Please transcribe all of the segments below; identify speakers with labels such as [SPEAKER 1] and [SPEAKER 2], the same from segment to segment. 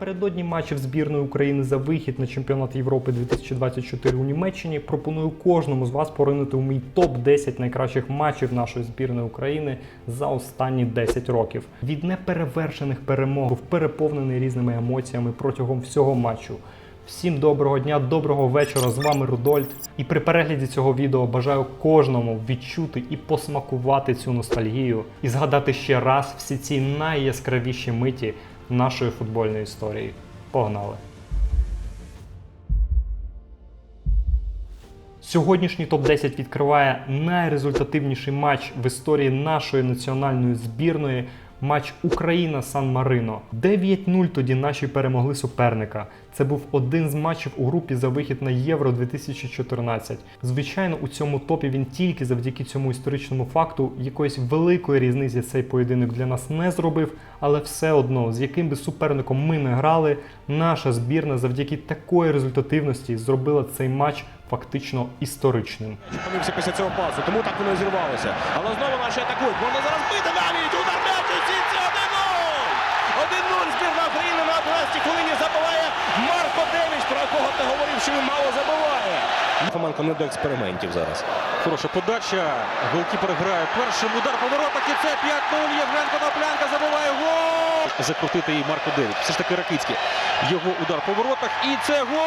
[SPEAKER 1] Напередодні матчів збірної України за вихід на чемпіонат Європи 2024 у Німеччині пропоную кожному з вас поринути у мій топ 10 найкращих матчів нашої збірної України за останні 10 років. Від неперевершених перемог був переповнений різними емоціями протягом всього матчу. Всім доброго дня, доброго вечора. З вами Рудольф. І при перегляді цього відео бажаю кожному відчути і посмакувати цю ностальгію і згадати ще раз всі ці найяскравіші миті нашої футбольної історії. Погнали! Сьогоднішній топ-10 відкриває найрезультативніший матч в історії нашої національної збірної. Матч Україна Сан Марино. 9-0 тоді наші перемогли суперника. Це був один з матчів у групі за вихід на Євро 2014. Звичайно, у цьому топі він тільки завдяки цьому історичному факту якоїсь великої різниці цей поєдинок для нас не зробив, але все одно, з яким би суперником ми не грали, наша збірна завдяки такої результативності зробила цей матч фактично історичним.
[SPEAKER 2] Помився після цього пасу, тому так воно зірвалося. Але знову наші атакують. Можна зараз бити навіть. Удар м'яч у сітці 1-0! 1-0 збірна України на 11 хвилині забиває Марко Девіч, про якого ти що він мало забиває. Фоменко не до експериментів зараз.
[SPEAKER 3] Хороша подача. Голкіпер грає першим удар по воротах і це 5-0. Євген Коноплянка забиває гол. Закрутити її Марко Девід. Все ж таки Ракицький. Його удар по воротах і це гол!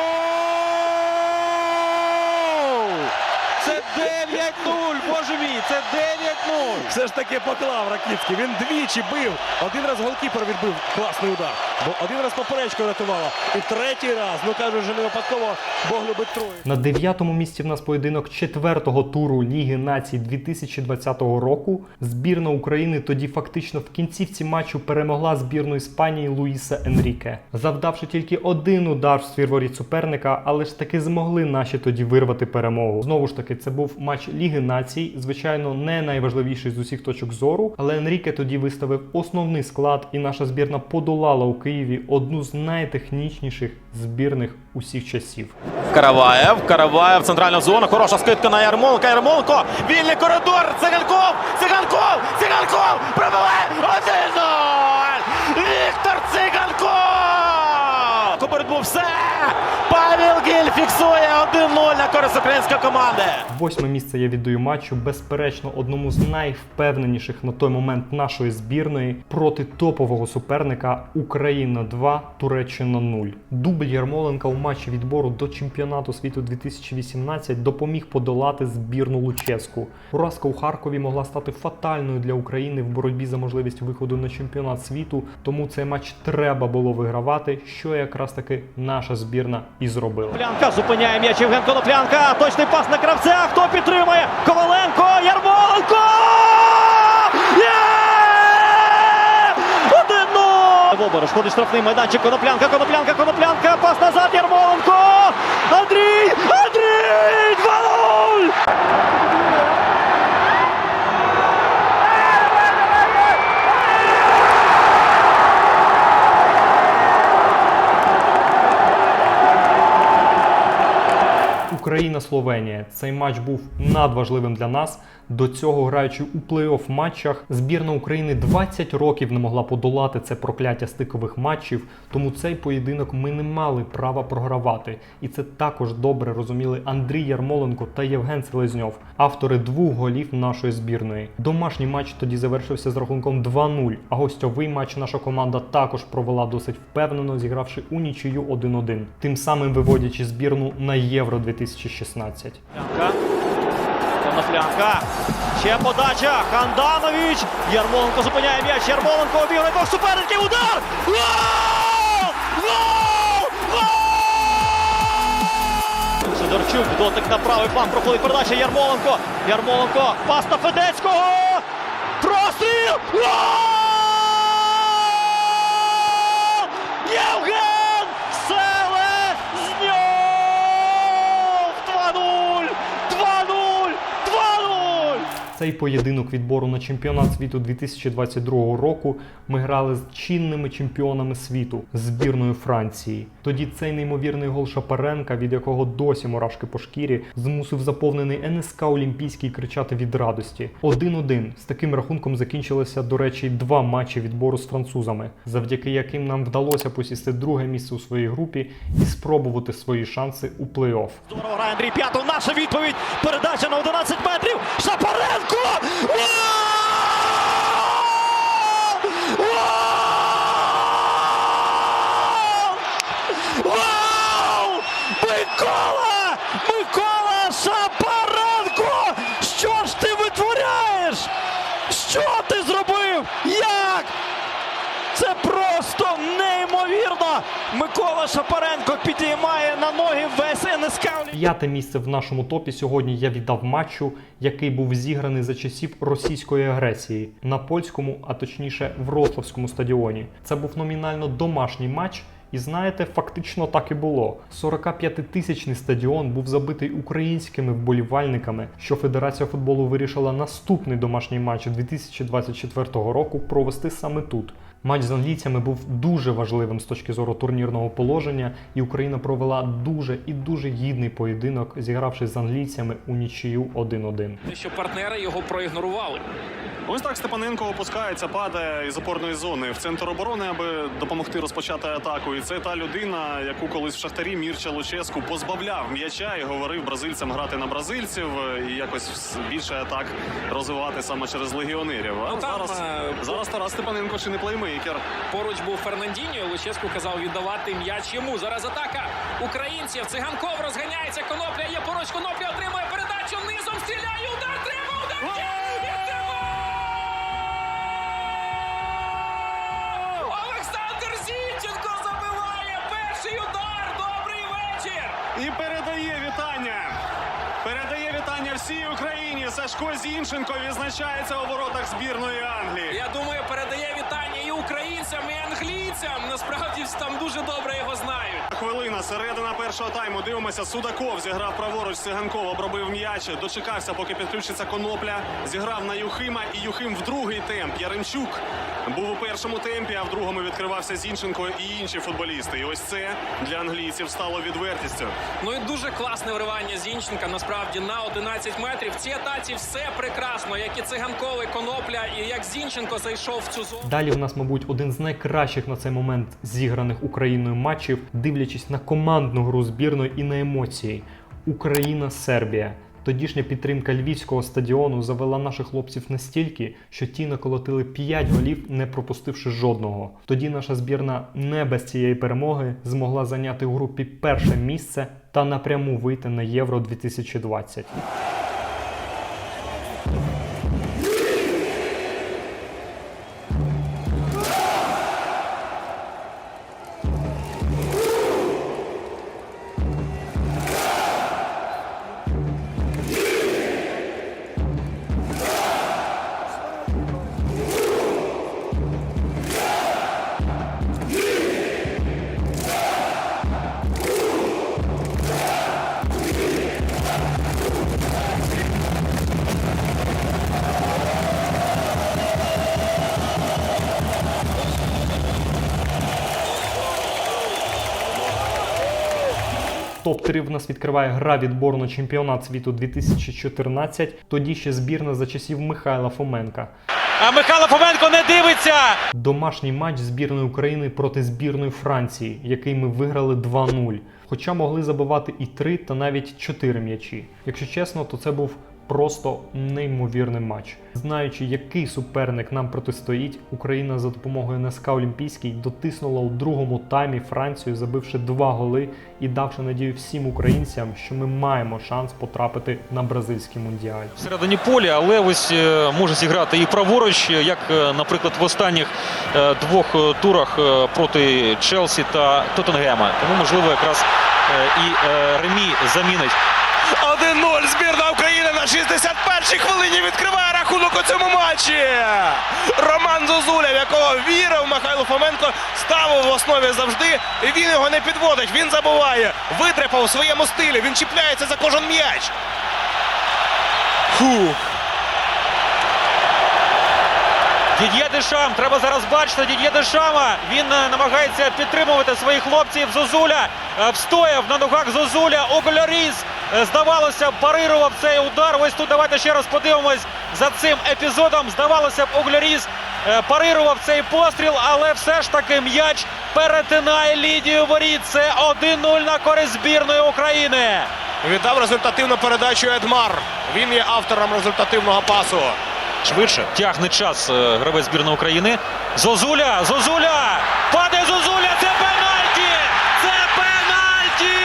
[SPEAKER 3] Це 9-0, боже мій, це 9-0.
[SPEAKER 2] Все ж таки поклав Ракіцький. Він двічі бив. Один раз голкіпер відбив класний удар. Бо один раз поперечку рятувала. І третій раз, ну кажуть, вже не випадково Бог любить троє.
[SPEAKER 1] На дев'ятому місці в нас поєдинок четвертого туру Ліги націй 2020 року. Збірна України тоді фактично в кінцівці матчу перемогла збірну Іспанії Луїса Енріке, завдавши тільки один удар в ствір воріт суперника, але ж таки змогли наші тоді вирвати перемогу. Знову ж таки, це був матч Ліги націй, звичайно, не найважливіший з усіх точок зору, але Енріке тоді виставив основний склад, і наша збірна подолала у Києві одну з найтехнічніших збірних усіх часів.
[SPEAKER 4] Караваєв, Караваєв, центральна зона, хороша скидка на Ярмоленка, Ярмоленко, вільний коридор, Циганков, Циганков, Циганков, пробиває 1-0! Віктор Циганков! Поперед був все! Фіксує 1-0 на користь української команди.
[SPEAKER 1] Восьме місце я віддаю матчу, безперечно, одному з найвпевненіших на той момент нашої збірної проти топового суперника Україна 2, Туреччина 0. Дубль Ярмоленка у матчі відбору до чемпіонату світу 2018 допоміг подолати збірну Луческу. Поразка у Харкові могла стати фатальною для України в боротьбі за можливість виходу на чемпіонат світу, тому цей матч треба було вигравати, що якраз таки наша збірна і зробила.
[SPEAKER 5] Коноплянка зупиняє м'яч Євген Коноплянка. Точний пас на кравця. Хто підтримує? Коваленко, Ярмоленко! Є! Один-нуль! В оборож ходить штрафний майданчик. Коноплянка, Коноплянка, Коноплянка. Пас назад Ярмоленко!
[SPEAKER 1] Україна-Словенія. Цей матч був надважливим для нас. До цього, граючи у плей-офф матчах, збірна України 20 років не могла подолати це прокляття стикових матчів, тому цей поєдинок ми не мали права програвати. І це також добре розуміли Андрій Ярмоленко та Євген Селезньов, автори двох голів нашої збірної. Домашній матч тоді завершився з рахунком 2-0, а гостьовий матч наша команда також провела досить впевнено, зігравши у нічию 1-1, тим самим виводячи збірну на Євро 2016.
[SPEAKER 5] Коноплянка. Ще подача. Ханданович. Ярмоленко зупиняє м'яч. Ярмоленко обіграє двох суперників. Удар! Гол! Гол! Гол! Сидорчук. Дотик на правий план. Проходить передача. Ярмоленко. Ярмоленко. Пас на Федецького. Простріл! Гол! Євген Селезньов! 2-0! 2-0! 2-0!
[SPEAKER 1] Цей поєдинок відбору на чемпіонат світу 2022 року ми грали з чинними чемпіонами світу збірною Франції. Тоді цей неймовірний гол Шапаренка, від якого досі мурашки по шкірі, змусив заповнений НСК Олімпійський кричати від радості. 1-1. З таким рахунком закінчилися, до речі, два матчі відбору з французами, завдяки яким нам вдалося посісти друге місце у своїй групі і спробувати свої шанси у плей-офф.
[SPEAKER 5] Здорово грає Андрій П'ятов. Наша відповідь. Передача на 11 метрів. Шапаренко! Вау! Вау! Микола! Микола Шапаренко! Що ж ти витворяєш? Що ти зробив? Як? Просто неймовірно! Микола Шапаренко підіймає на ноги весь НСК.
[SPEAKER 1] П'яте місце в нашому топі сьогодні я віддав матчу, який був зіграний за часів російської агресії на польському, а точніше Вроцлавському стадіоні. Це був номінально домашній матч. І знаєте, фактично так і було. 45-тисячний стадіон був забитий українськими вболівальниками, що Федерація футболу вирішила наступний домашній матч 2024 року провести саме тут. Матч з англійцями був дуже важливим з точки зору турнірного положення, і Україна провела дуже і дуже гідний поєдинок, зігравши з англійцями у нічию 1-1.
[SPEAKER 6] що партнери його проігнорували.
[SPEAKER 7] Ось так Степаненко опускається, падає із опорної зони в центр оборони, аби допомогти розпочати атаку. І це та людина, яку колись в шахтарі Мірча Луческу позбавляв м'яча і говорив бразильцям грати на бразильців і якось більше атак розвивати саме через легіонерів. А
[SPEAKER 6] Ну, там,
[SPEAKER 7] зараз,
[SPEAKER 6] е,
[SPEAKER 7] зараз Тарас Степаненко чи не плеймейкер.
[SPEAKER 6] Поруч був Фернандіньо, Луческу казав віддавати м'яч йому. Зараз атака українців. Циганков розганяється. Конопля є поруч. Конопля отримує передачу. Низом стріляє. Удар треба. Удар! Олександр Зінченко забиває перший удар. Добрий вечір.
[SPEAKER 7] І передає вітання. Передає вітання всій Україні. Сашко Зінченко відзначається у воротах збірної Англії.
[SPEAKER 6] Я думаю, передає вітання і і англійцям. Насправді там дуже добре його знають.
[SPEAKER 7] Хвилина, середина першого тайму. Дивимося, Судаков зіграв праворуч, Циганков обробив м'яч, дочекався, поки підключиться Конопля. Зіграв на Юхима і Юхим в другий темп. Яремчук був у першому темпі, а в другому відкривався Зінченко і інші футболісти. І ось це для англійців стало відвертістю.
[SPEAKER 6] Ну і дуже класне вривання Зінченка. Насправді на 11 метрів. В цій атаці все прекрасно, як і циганковий конопля, і як Зінченко зайшов в цю зону.
[SPEAKER 1] Далі в нас, мабуть, один з найкращих на цей момент зіграних Україною матчів, дивлячись на командну гру збірної і на емоції. Україна-Сербія. Тодішня підтримка львівського стадіону завела наших хлопців настільки, що ті наколотили 5 голів, не пропустивши жодного. Тоді наша збірна не без цієї перемоги змогла зайняти у групі перше місце та напряму вийти на Євро 2020. Топ-3 в нас відкриває гра відбору на чемпіонат світу 2014. Тоді ще збірна за часів Михайла Фоменка.
[SPEAKER 3] А Михайло Фоменко не дивиться.
[SPEAKER 1] Домашній матч збірної України проти збірної Франції, який ми виграли 2-0. Хоча могли забивати і 3 та навіть 4 м'ячі. Якщо чесно, то це був просто неймовірний матч. Знаючи, який суперник нам протистоїть, Україна за допомогою НСК Олімпійський дотиснула у другому таймі Францію, забивши два голи і давши надію всім українцям, що ми маємо шанс потрапити на бразильський мундіаль.
[SPEAKER 3] Всередині поля, але ось е, може зіграти і праворуч, як, е, наприклад, в останніх е, двох турах проти Челсі та Тоттенгема. Тому, можливо, якраз і Ремі замінить
[SPEAKER 2] 1-0. Збірна України на 61-й хвилині відкриває рахунок у цьому матчі. Роман Зозуля, в якого вірив Михайло Фоменко, ставив в основі завжди. І він його не підводить. Він забуває. Витрепав у своєму стилі. Він чіпляється за кожен м'яч. Фух.
[SPEAKER 3] Дід'є Дешам, треба зараз бачити Дід'є Дешама. Він е, намагається підтримувати своїх хлопців. Зозуля е, встояв на ногах Зозуля. Оголяріс, е, здавалося, парирував цей удар. Ось тут давайте ще раз подивимось за цим епізодом. Здавалося б, Огляріс е, парирував цей постріл, але все ж таки м'яч перетинає лінію воріт. Це 1-0 на користь збірної України.
[SPEAKER 2] Віддав результативну передачу Едмар. Він є автором результативного пасу. Швидше.
[SPEAKER 3] Тягне час е, гравець збірної України. Зозуля! Зозуля! Падає Зозуля! Це пенальті! Це пенальті!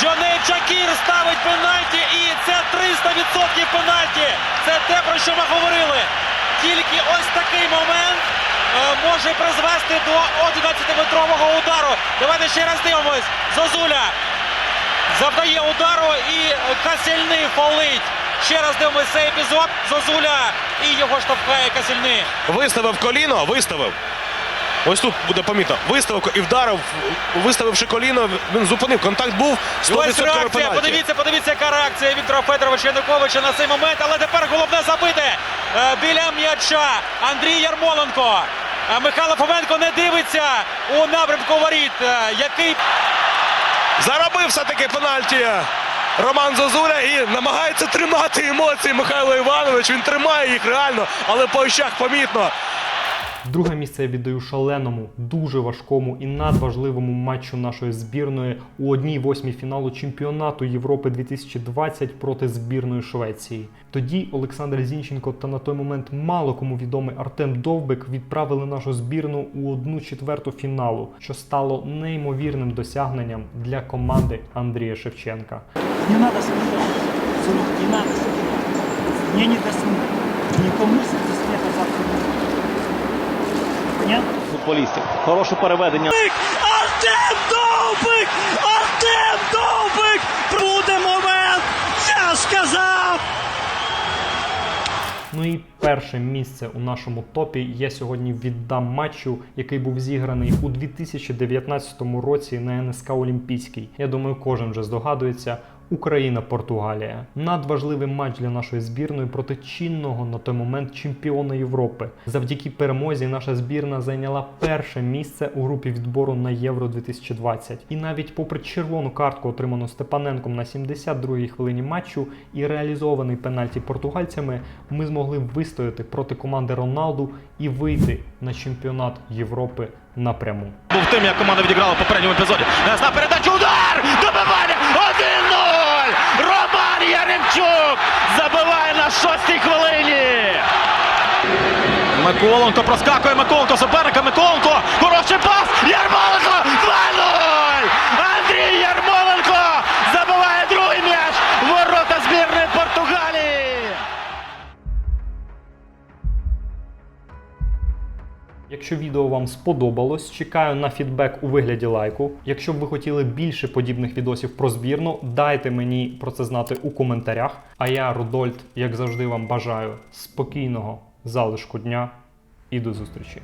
[SPEAKER 3] Джоней Чакір ставить пенальті і це 300% пенальті! Це те, про що ми говорили. Тільки ось такий момент е, може призвести до 11-метрового удару. Давайте ще раз дивимось. Зозуля завдає удару і Касільний фолить. Ще раз дивимось цей епізод. Зозуля і його штовхає Касільний.
[SPEAKER 2] Виставив коліно, виставив. Ось тут буде помітно. Виставив і вдарив, виставивши коліно, він зупинив. Контакт був 100%
[SPEAKER 3] Ось реакція. Подивіться, подивіться, яка реакція Віктора Федоровича Януковича на цей момент. Але тепер головне забити е, біля м'яча Андрій Ярмоленко. Е, Михайло Фоменко не дивиться у напрямку воріт. Е, Який
[SPEAKER 2] Заробив все-таки пенальті Роман Зозуля і намагається тримати емоції Михайло Іванович. Він тримає їх реально, але по очах помітно.
[SPEAKER 1] Друге місце я віддаю шаленому, дуже важкому і надважливому матчу нашої збірної у одній восьмій фіналу чемпіонату Європи 2020 проти збірної Швеції. Тоді Олександр Зінченко та на той момент мало кому відомий Артем Довбик відправили нашу збірну у одну четверту фіналу, що стало неймовірним досягненням для команди Андрія Шевченка.
[SPEAKER 8] Не смеяться. Сынок, не надо смеяться. Мне не до смеха. Никому с до смеха
[SPEAKER 5] Футболістів. Хороше переведення. Артем Довбик! Артем Довбик! Буде момент! Я сказав!
[SPEAKER 1] Ну і перше місце у нашому топі я сьогодні віддам матчу, який був зіграний у 2019 році на НСК Олімпійський. Я думаю, кожен вже здогадується. Україна-Португалія. Надважливий матч для нашої збірної проти чинного на той момент чемпіона Європи. Завдяки перемозі наша збірна зайняла перше місце у групі відбору на Євро 2020. І навіть попри червону картку, отриману Степаненком на 72-й хвилині матчу, і реалізований пенальті португальцями, ми змогли вистояти проти команди Роналду і вийти на чемпіонат Європи напряму.
[SPEAKER 4] Був тим, як команда відіграла в попередньому епізоді. Зараз на передачу удар! Добивання! 1-0! Роман забиває на шостій хвилині. Миколенко проскакує Миколенко суперника. Миколенко. Хороший пас! Ярмоленко! 2-0!
[SPEAKER 1] Якщо відео вам сподобалось, чекаю на фідбек у вигляді лайку. Якщо б ви хотіли більше подібних відосів про збірну, дайте мені про це знати у коментарях. А я, Рудольд, як завжди, вам бажаю спокійного залишку дня і до зустрічі.